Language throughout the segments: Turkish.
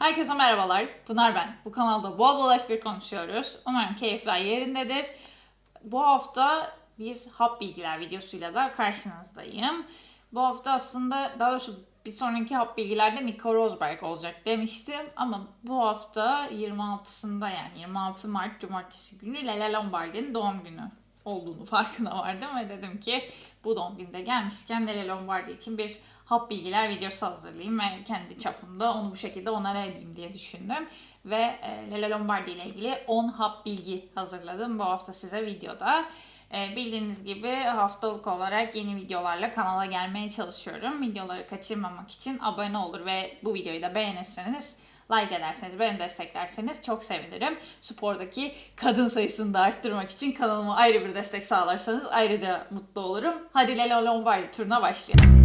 Herkese merhabalar. Pınar ben. Bu kanalda bol bol F1 konuşuyoruz. Umarım keyifler yerindedir. Bu hafta bir hap bilgiler videosuyla da karşınızdayım. Bu hafta aslında daha doğrusu bir sonraki hap bilgilerde Nico Rosberg olacak demiştim. Ama bu hafta 26'sında yani 26 Mart Cumartesi günü Lele Lombardi'nin doğum günü olduğunu farkına vardım ve dedim ki bu doğum günde gelmişken Lele Lombardi için bir hap bilgiler videosu hazırlayayım ve kendi çapımda onu bu şekilde onara edeyim diye düşündüm. Ve e, Lele Lombardi ile ilgili 10 hap bilgi hazırladım bu hafta size videoda. E, bildiğiniz gibi haftalık olarak yeni videolarla kanala gelmeye çalışıyorum. Videoları kaçırmamak için abone olur ve bu videoyu da beğenirseniz like ederseniz, beni desteklerseniz çok sevinirim. Spordaki kadın sayısını da arttırmak için kanalıma ayrı bir destek sağlarsanız ayrıca mutlu olurum. Hadi Lele Lombardi turuna başlayalım.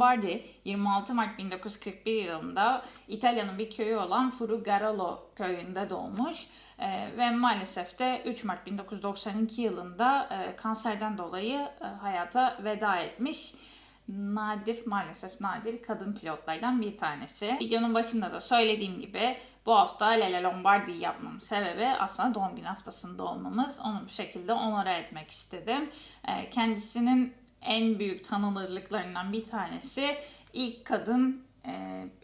Lombardi 26 Mart 1941 yılında İtalya'nın bir köyü olan Frugarolo köyünde doğmuş Ee, ve maalesef de 3 Mart 1992 yılında e, kanserden dolayı e, hayata veda etmiş. Nadir maalesef nadir kadın pilotlardan bir tanesi. Videonun başında da söylediğim gibi bu hafta Lele Lombardi yapmamın sebebi aslında doğum günü haftasında olmamız. Onu bu şekilde onore etmek istedim. Ee, kendisinin en büyük tanınırlıklarından bir tanesi ilk kadın e,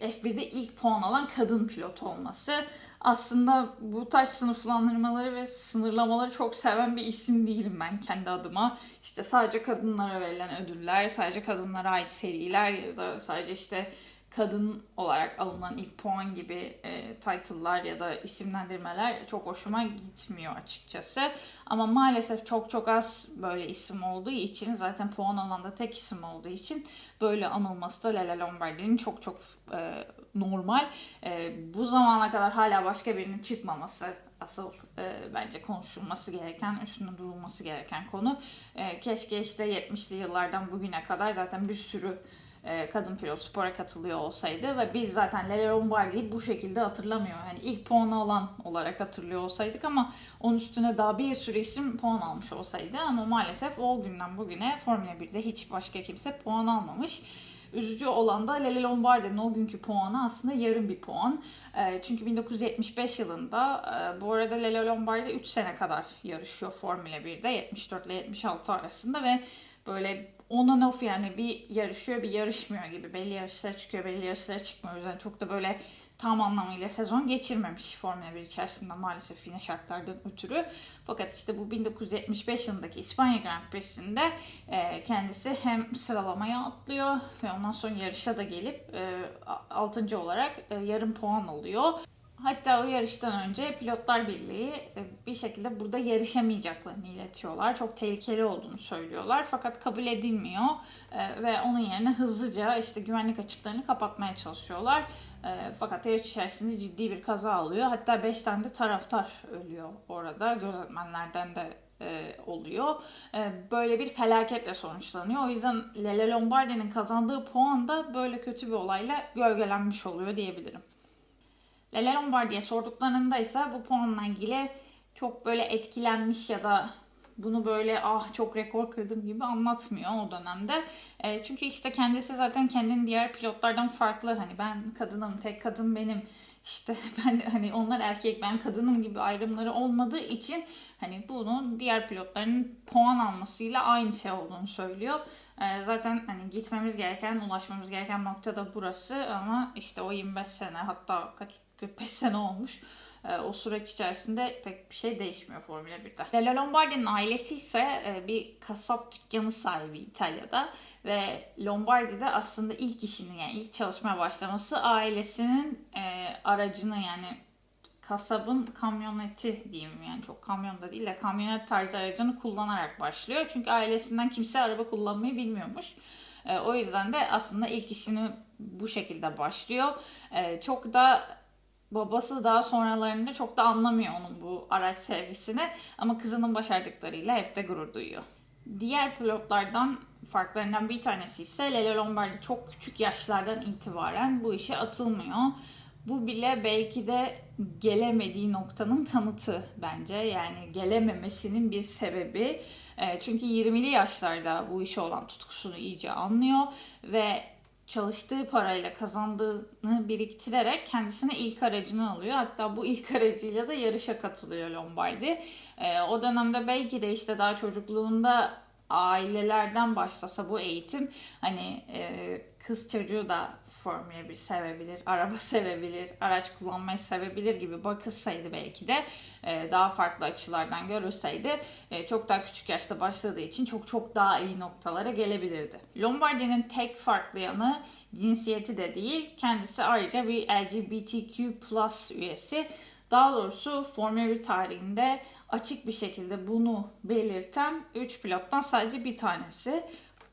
F1'de ilk puan alan kadın pilot olması. Aslında bu tarz sınıflandırmaları ve sınırlamaları çok seven bir isim değilim ben kendi adıma. İşte sadece kadınlara verilen ödüller, sadece kadınlara ait seriler ya da sadece işte kadın olarak alınan ilk puan gibi e, title'lar ya da isimlendirmeler çok hoşuma gitmiyor açıkçası. Ama maalesef çok çok az böyle isim olduğu için zaten puan alan da tek isim olduğu için böyle anılması da Lele Lombardi'nin çok çok e, normal. E, bu zamana kadar hala başka birinin çıkmaması asıl e, bence konuşulması gereken, üstünde durulması gereken konu. E, keşke işte 70'li yıllardan bugüne kadar zaten bir sürü kadın pilot spora katılıyor olsaydı ve biz zaten Lele Lombardi'yi bu şekilde hatırlamıyor. Yani ilk puanı alan olarak hatırlıyor olsaydık ama onun üstüne daha bir sürü isim puan almış olsaydı ama maalesef o günden bugüne Formula 1'de hiç başka kimse puan almamış. Üzücü olan da Lele Lombardi'nin o günkü puanı aslında yarım bir puan. E, çünkü 1975 yılında e, bu arada Lele Lombardi 3 sene kadar yarışıyor Formula 1'de 74 ile 76 arasında ve böyle on and off yani bir yarışıyor bir yarışmıyor gibi. Belli yarışlara çıkıyor belli yarışlara çıkmıyor. O yüzden çok da böyle tam anlamıyla sezon geçirmemiş Formula 1 içerisinde maalesef yine şartlardan ötürü. Fakat işte bu 1975 yılındaki İspanya Grand Prix'sinde e, kendisi hem sıralamaya atlıyor ve ondan sonra yarışa da gelip e, 6. olarak e, yarım puan alıyor. Hatta o yarıştan önce Pilotlar Birliği e, bir şekilde burada yarışamayacaklarını iletiyorlar. Çok tehlikeli olduğunu söylüyorlar fakat kabul edilmiyor E, ve onun yerine hızlıca işte güvenlik açıklarını kapatmaya çalışıyorlar. E, Fakat yarış içerisinde ciddi bir kaza alıyor. Hatta 5 tane de taraftar ölüyor orada. Gözetmenlerden de oluyor. Böyle bir felaketle sonuçlanıyor. O yüzden Lele Lombardi'nin kazandığı puan da böyle kötü bir olayla gölgelenmiş oluyor diyebilirim. Lele Lombardi'ye sorduklarında ise bu puanla ilgili çok böyle etkilenmiş ya da bunu böyle ah çok rekor kırdım gibi anlatmıyor o dönemde. E, çünkü işte kendisi zaten kendini diğer pilotlardan farklı. Hani ben kadınım, tek kadın benim. İşte ben hani onlar erkek ben kadınım gibi ayrımları olmadığı için hani bunun diğer pilotların puan almasıyla aynı şey olduğunu söylüyor. E, zaten hani gitmemiz gereken, ulaşmamız gereken nokta da burası ama işte o 25 sene hatta kaç 45 sene olmuş. E, o süreç içerisinde pek bir şey değişmiyor Formula 1'de. Lele Lombardi'nin ailesi ise e, bir kasap dükkanı sahibi İtalya'da ve Lombardi'de aslında ilk işini yani ilk çalışmaya başlaması ailesinin e, aracını yani kasabın kamyoneti diyeyim yani çok kamyon da değil de kamyonet tarzı aracını kullanarak başlıyor. Çünkü ailesinden kimse araba kullanmayı bilmiyormuş. E, o yüzden de aslında ilk işini bu şekilde başlıyor. Çok da babası daha sonralarında çok da anlamıyor onun bu araç sevgisini ama kızının başardıklarıyla hep de gurur duyuyor. Diğer pilotlardan farklarından bir tanesi ise Lele Lombardi çok küçük yaşlardan itibaren bu işe atılmıyor. Bu bile belki de gelemediği noktanın kanıtı bence. Yani gelememesinin bir sebebi. E, çünkü 20'li yaşlarda bu işe olan tutkusunu iyice anlıyor ve çalıştığı parayla kazandığını biriktirerek kendisine ilk aracını alıyor. Hatta bu ilk aracıyla da yarışa katılıyor Lombardi. E, o dönemde belki de işte daha çocukluğunda ailelerden başlasa bu eğitim hani e, kız çocuğu da Formula 1 sevebilir, araba sevebilir, araç kullanmayı sevebilir gibi bakılsaydı belki de e, daha farklı açılardan görülseydi e, çok daha küçük yaşta başladığı için çok çok daha iyi noktalara gelebilirdi. Lombardi'nin tek farklı yanı cinsiyeti de değil, kendisi ayrıca bir LGBTQ plus üyesi. Daha doğrusu Formula 1 tarihinde açık bir şekilde bunu belirten 3 pilottan sadece bir tanesi.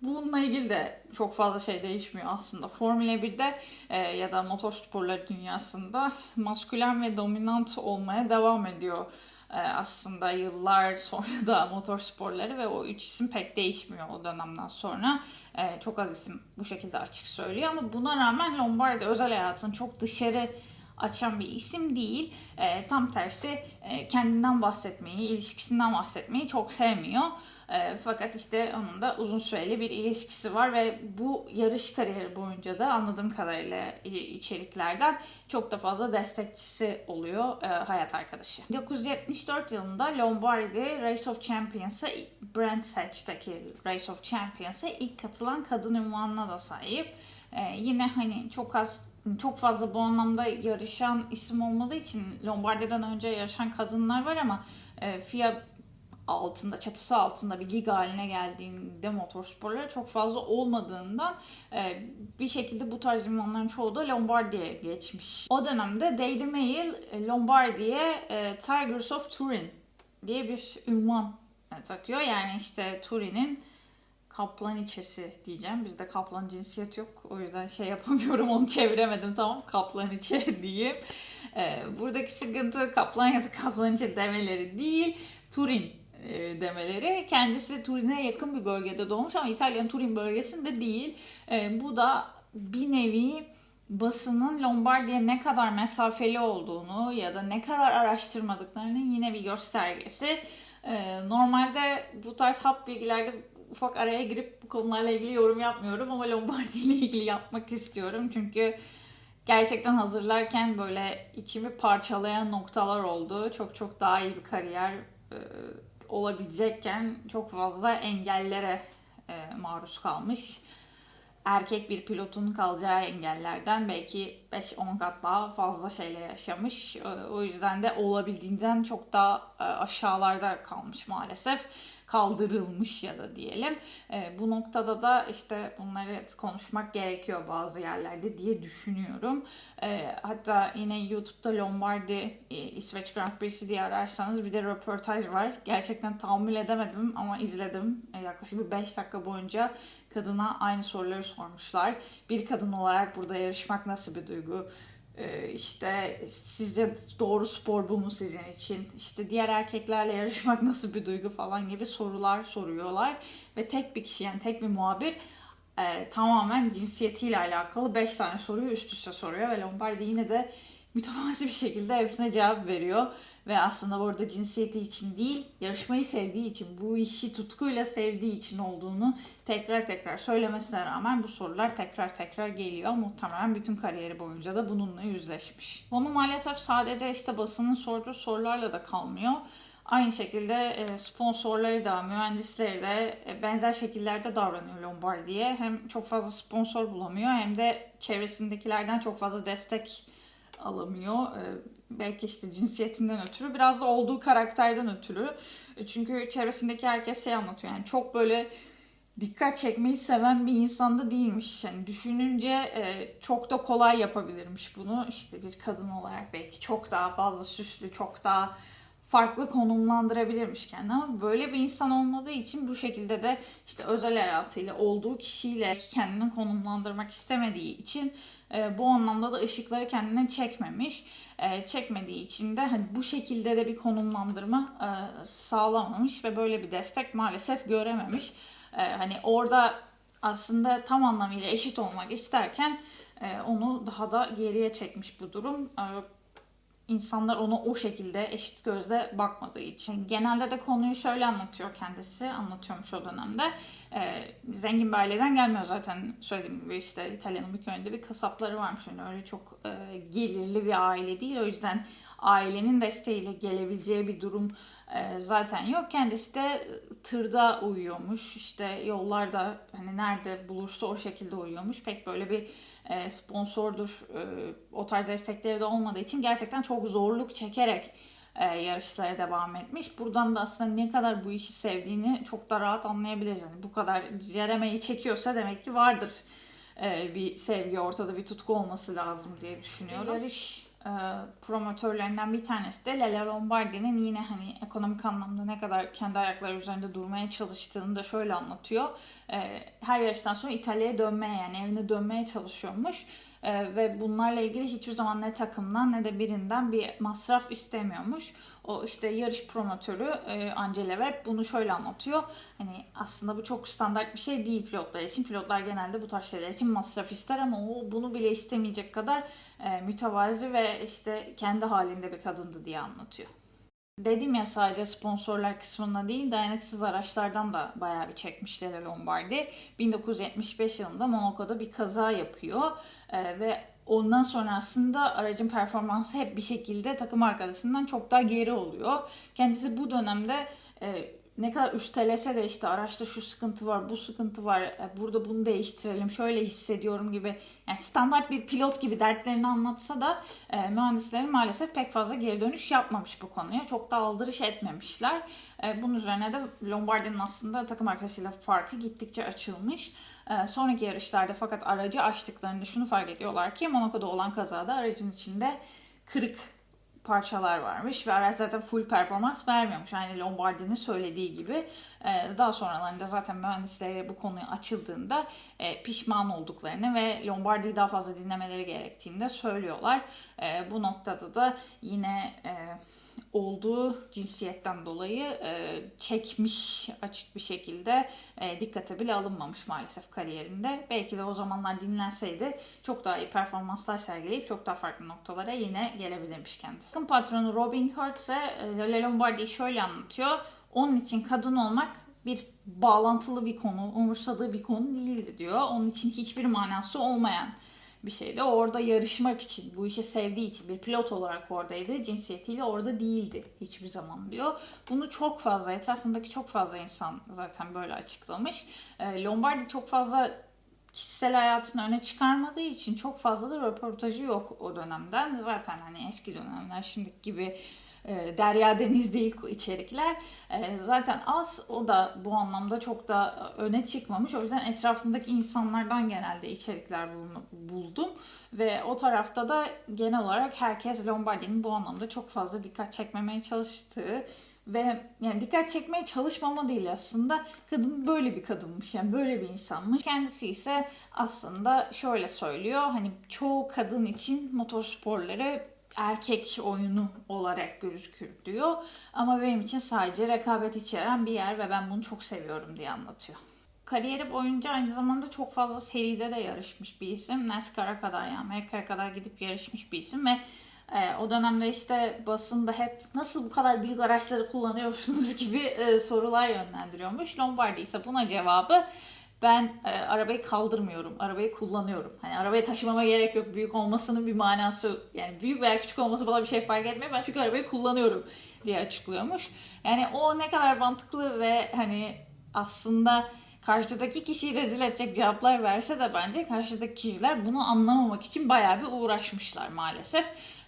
Bununla ilgili de çok fazla şey değişmiyor aslında. Formula 1'de e, ya da motorsporları dünyasında maskülen ve dominant olmaya devam ediyor e, aslında yıllar sonra da motorsporları ve o üç isim pek değişmiyor o dönemden sonra. E, çok az isim bu şekilde açık söylüyor ama buna rağmen Lombardi özel hayatını çok dışarı açan bir isim değil. E, tam tersi e, kendinden bahsetmeyi, ilişkisinden bahsetmeyi çok sevmiyor. E, fakat işte onun da uzun süreli bir ilişkisi var ve bu yarış kariyeri boyunca da anladığım kadarıyla içeriklerden çok da fazla destekçisi oluyor e, hayat arkadaşı. 1974 yılında Lombardi Race of Champions'a Brands Hatch'taki Race of Champions'a ilk katılan kadın ünvanına da sahip. E, yine hani çok az çok fazla bu anlamda yarışan isim olmadığı için Lombardi'den önce yarışan kadınlar var ama e, FIA altında, çatısı altında bir lig haline geldiğinde motorsporları çok fazla olmadığından e, bir şekilde bu tarz ünvanların çoğu da Lombardi'ye geçmiş. O dönemde Daily Mail e, Lombardi'ye e, Tigers of Turin diye bir ünvan takıyor. Yani işte Turin'in kaplan içesi diyeceğim. Bizde kaplan cinsiyet yok. O yüzden şey yapamıyorum onu çeviremedim tamam. Kaplan içi diyeyim. Ee, buradaki sıkıntı kaplan ya da kaplan içi demeleri değil. Turin e, demeleri. Kendisi Turin'e yakın bir bölgede doğmuş ama İtalya'nın Turin bölgesinde değil. E, bu da bir nevi basının Lombardiya ne kadar mesafeli olduğunu ya da ne kadar araştırmadıklarının yine bir göstergesi. E, normalde bu tarz hap bilgilerde ufak araya girip bu konularla ilgili yorum yapmıyorum ama Lombardi ile ilgili yapmak istiyorum. Çünkü gerçekten hazırlarken böyle içimi parçalayan noktalar oldu. Çok çok daha iyi bir kariyer e, olabilecekken çok fazla engellere e, maruz kalmış. Erkek bir pilotun kalacağı engellerden belki 5-10 kat daha fazla şeyle yaşamış. E, o yüzden de olabildiğinden çok daha e, aşağılarda kalmış maalesef kaldırılmış ya da diyelim. E, bu noktada da işte bunları konuşmak gerekiyor bazı yerlerde diye düşünüyorum. E, hatta yine YouTube'da Lombardi e, İsveç Grand Prix'si diye ararsanız bir de röportaj var. Gerçekten tahammül edemedim ama izledim. E, yaklaşık bir 5 dakika boyunca kadına aynı soruları sormuşlar. Bir kadın olarak burada yarışmak nasıl bir duygu? Ee, işte sizce doğru spor bu mu sizin için? İşte diğer erkeklerle yarışmak nasıl bir duygu falan gibi sorular soruyorlar. Ve tek bir kişi yani tek bir muhabir e, tamamen cinsiyetiyle alakalı 5 tane soruyu üst üste soruyor. Ve Lombardi yine de mütevazi bir şekilde hepsine cevap veriyor. Ve aslında burada cinsiyeti için değil, yarışmayı sevdiği için, bu işi tutkuyla sevdiği için olduğunu tekrar tekrar söylemesine rağmen bu sorular tekrar tekrar geliyor. Muhtemelen bütün kariyeri boyunca da bununla yüzleşmiş. Onu maalesef sadece işte basının sorduğu sorularla da kalmıyor. Aynı şekilde e, sponsorları da, mühendisleri de e, benzer şekillerde davranıyor Lombardi'ye. Hem çok fazla sponsor bulamıyor hem de çevresindekilerden çok fazla destek alamıyor. E, belki işte cinsiyetinden ötürü biraz da olduğu karakterden ötürü. E, çünkü çevresindeki herkes şey anlatıyor yani çok böyle dikkat çekmeyi seven bir insanda değilmiş. Yani düşününce e, çok da kolay yapabilirmiş bunu. İşte bir kadın olarak belki çok daha fazla süslü, çok daha farklı konumlandırabilirmiş kendini ama böyle bir insan olmadığı için bu şekilde de işte özel hayatıyla olduğu kişiyle kendini konumlandırmak istemediği için e, bu anlamda da ışıkları kendine çekmemiş. E, çekmediği için de hani bu şekilde de bir konumlandırma e, sağlamamış ve böyle bir destek maalesef görememiş. E, hani orada aslında tam anlamıyla eşit olmak isterken e, onu daha da geriye çekmiş bu durum. İnsanlar ona o şekilde eşit gözle bakmadığı için. Genelde de konuyu şöyle anlatıyor kendisi, anlatıyormuş o dönemde. Ee, zengin bir aileden gelmiyor zaten söylediğim gibi işte İtalya'nın bir köyünde bir kasapları varmış. Yani öyle çok e, gelirli bir aile değil. O yüzden ailenin desteğiyle gelebileceği bir durum e, zaten yok. Kendisi de tırda uyuyormuş. İşte yollarda hani nerede bulursa o şekilde uyuyormuş. Pek böyle bir e, sponsordur e, o tarz destekleri de olmadığı için gerçekten çok zorluk çekerek e, yarışlara devam etmiş. Buradan da aslında ne kadar bu işi sevdiğini çok da rahat anlayabiliriz. Yani bu kadar Jeremy'yi çekiyorsa demek ki vardır bir sevgi ortada bir tutku olması lazım diye düşünüyorum. Yarış e, promotörlerinden bir tanesi de Lele Lombardi'nin yine hani ekonomik anlamda ne kadar kendi ayakları üzerinde durmaya çalıştığını da şöyle anlatıyor. E, her yarıştan sonra İtalya'ya dönmeye yani evine dönmeye çalışıyormuş. E, ve bunlarla ilgili hiçbir zaman ne takımdan ne de birinden bir masraf istemiyormuş. O işte yarış promotörü e, Angela Webb bunu şöyle anlatıyor. Hani aslında bu çok standart bir şey değil pilotlar için. Pilotlar genelde bu tarz şeyler için masraf ister ama o bunu bile istemeyecek kadar e, mütevazi ve işte kendi halinde bir kadındı diye anlatıyor. Dedim ya sadece sponsorlar kısmında değil dayanıksız araçlardan da bayağı bir çekmişler Lombardi. 1975 yılında Monaco'da bir kaza yapıyor Ee, ve ondan sonra aslında aracın performansı hep bir şekilde takım arkadaşından çok daha geri oluyor. Kendisi bu dönemde e, ne kadar üstelese de işte araçta şu sıkıntı var, bu sıkıntı var, e, burada bunu değiştirelim, şöyle hissediyorum gibi yani standart bir pilot gibi dertlerini anlatsa da e, mühendislerin maalesef pek fazla geri dönüş yapmamış bu konuya. Çok da aldırış etmemişler. E, bunun üzerine de Lombardi'nin aslında takım arkadaşıyla farkı gittikçe açılmış. E, sonraki yarışlarda fakat aracı açtıklarında şunu fark ediyorlar ki Monaco'da olan kazada aracın içinde kırık parçalar varmış ve araç zaten full performans vermiyormuş. Aynı Lombardi'nin söylediği gibi. Ee, daha sonralarında zaten mühendislere bu konuyu açıldığında e, pişman olduklarını ve Lombardi'yi daha fazla dinlemeleri gerektiğini de söylüyorlar. E, bu noktada da yine e, olduğu cinsiyetten dolayı e, çekmiş açık bir şekilde e, dikkate bile alınmamış maalesef kariyerinde. Belki de o zamanlar dinlenseydi çok daha iyi performanslar sergileyip çok daha farklı noktalara yine gelebilirmiş kendisi. Takım patronu Robin Hurt ise e, Le Lombardi'yi şöyle anlatıyor. Onun için kadın olmak bir bağlantılı bir konu, umursadığı bir konu değildi diyor. Onun için hiçbir manası olmayan bir şeydi. Orada yarışmak için, bu işi sevdiği için bir pilot olarak oradaydı. Cinsiyetiyle orada değildi hiçbir zaman diyor. Bunu çok fazla, etrafındaki çok fazla insan zaten böyle açıklamış. E, Lombardi çok fazla kişisel hayatını öne çıkarmadığı için çok fazla da röportajı yok o dönemden. Zaten hani eski dönemler şimdiki gibi e, derya deniz değil içerikler. E, zaten az o da bu anlamda çok da öne çıkmamış. O yüzden etrafındaki insanlardan genelde içerikler buldum. Ve o tarafta da genel olarak herkes Lombardi'nin bu anlamda çok fazla dikkat çekmemeye çalıştığı ve yani dikkat çekmeye çalışmama değil aslında kadın böyle bir kadınmış yani böyle bir insanmış. Kendisi ise aslında şöyle söylüyor hani çoğu kadın için motorsporları erkek oyunu olarak gözükür diyor. Ama benim için sadece rekabet içeren bir yer ve ben bunu çok seviyorum diye anlatıyor. Kariyeri boyunca aynı zamanda çok fazla seride de yarışmış bir isim. NASCAR'a kadar yani Amerika'ya kadar gidip yarışmış bir isim ve e, o dönemde işte basında hep nasıl bu kadar büyük araçları kullanıyorsunuz gibi e, sorular yönlendiriyormuş. Lombardi ise buna cevabı ben e, arabayı kaldırmıyorum. Arabayı kullanıyorum. Hani arabayı taşımama gerek yok. Büyük olmasının bir manası yani büyük veya küçük olması bana bir şey fark etmiyor. Ben çünkü arabayı kullanıyorum diye açıklıyormuş. Yani o ne kadar mantıklı ve hani aslında karşıdaki kişiyi rezil edecek cevaplar verse de bence karşıdaki kişiler bunu anlamamak için bayağı bir uğraşmışlar maalesef.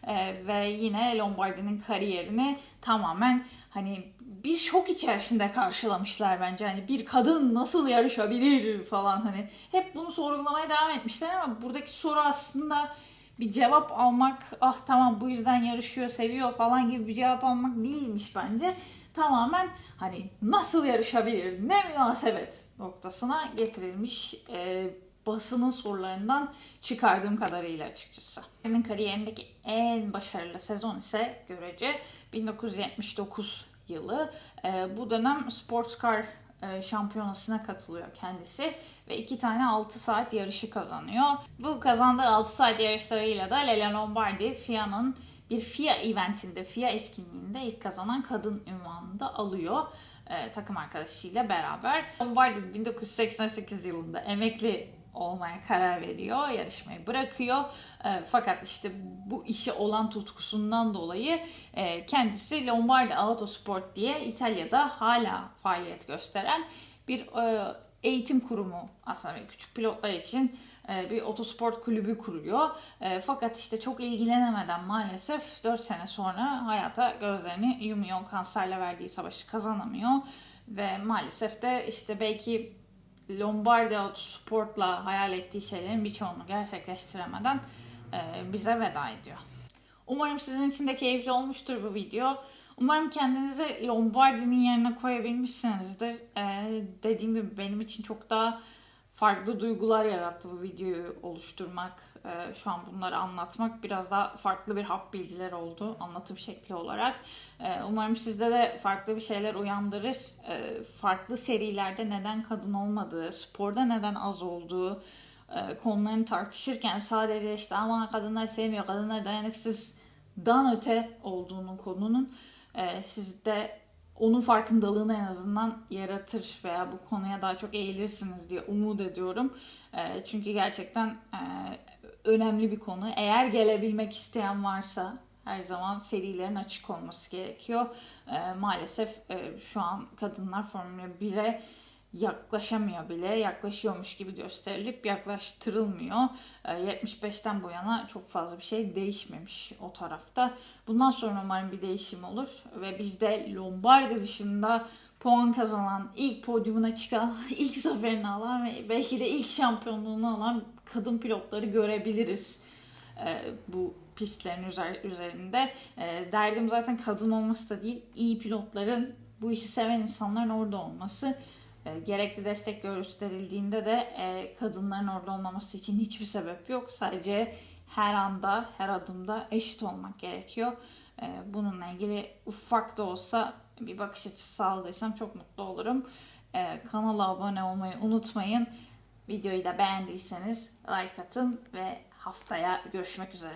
Ee, ve yine Lombardi'nin kariyerini tamamen hani bir şok içerisinde karşılamışlar bence. Hani bir kadın nasıl yarışabilir falan hani hep bunu sorgulamaya devam etmişler ama buradaki soru aslında bir cevap almak ah tamam bu yüzden yarışıyor seviyor falan gibi bir cevap almak değilmiş bence. Tamamen hani nasıl yarışabilir ne münasebet noktasına getirilmiş e, basının sorularından çıkardığım kadarıyla açıkçası. Benim kariyerindeki en başarılı sezon ise görece 1979 yılı. E, bu dönem sports car e, şampiyonasına katılıyor kendisi ve iki tane 6 saat yarışı kazanıyor. Bu kazandığı 6 saat yarışlarıyla da Lele Lombardi FIA'nın bir FIA eventinde, FIA etkinliğinde ilk kazanan kadın ünvanını da alıyor e, takım arkadaşıyla beraber. Lombardi 1988 yılında emekli olmaya karar veriyor, yarışmayı bırakıyor. E, fakat işte bu işe olan tutkusundan dolayı e, kendisi Lombardi Autosport diye İtalya'da hala faaliyet gösteren bir e, eğitim kurumu aslında küçük pilotlar için e, bir otosport kulübü kuruyor. E, fakat işte çok ilgilenemeden maalesef 4 sene sonra hayata gözlerini yumuyor. Kanserle verdiği savaşı kazanamıyor. Ve maalesef de işte belki Lombardi Autosport'la hayal ettiği şeylerin birçoğunu gerçekleştiremeden e, bize veda ediyor. Umarım sizin için de keyifli olmuştur bu video. Umarım kendinizi Lombardi'nin yerine koyabilmişsinizdir. Ee, dediğim gibi benim için çok daha farklı duygular yarattı bu videoyu oluşturmak. Ee, şu an bunları anlatmak biraz daha farklı bir hap bilgiler oldu anlatım şekli olarak. Ee, umarım sizde de farklı bir şeyler uyandırır. Ee, farklı serilerde neden kadın olmadığı, sporda neden az olduğu, e, konularını tartışırken sadece işte ama kadınlar sevmiyor, kadınlar dayanıksızdan öte olduğunun konunun e, sizde onun farkındalığını en azından yaratır veya bu konuya daha çok eğilirsiniz diye umut ediyorum. E, çünkü gerçekten önemli bir konu. Eğer gelebilmek isteyen varsa her zaman serilerin açık olması gerekiyor. E, maalesef e, şu an kadınlar Formula 1'e yaklaşamıyor bile. Yaklaşıyormuş gibi gösterilip yaklaştırılmıyor. E, 75'ten bu yana çok fazla bir şey değişmemiş o tarafta. Bundan sonra umarım bir değişim olur ve bizde Lombardi dışında puan kazanan, ilk podyumuna çıkan, ilk zaferini alan ve belki de ilk şampiyonluğunu alan kadın pilotları görebiliriz e, bu pistlerin üzer, üzerinde. E, derdim zaten kadın olması da değil, iyi pilotların, bu işi seven insanların orada olması. E, gerekli destek gösterildiğinde de e, kadınların orada olmaması için hiçbir sebep yok. Sadece her anda, her adımda eşit olmak gerekiyor. E, bununla ilgili ufak da olsa bir bakış açısı sağladıysam çok mutlu olurum. E, kanala abone olmayı unutmayın. Videoyu da beğendiyseniz like atın ve haftaya görüşmek üzere.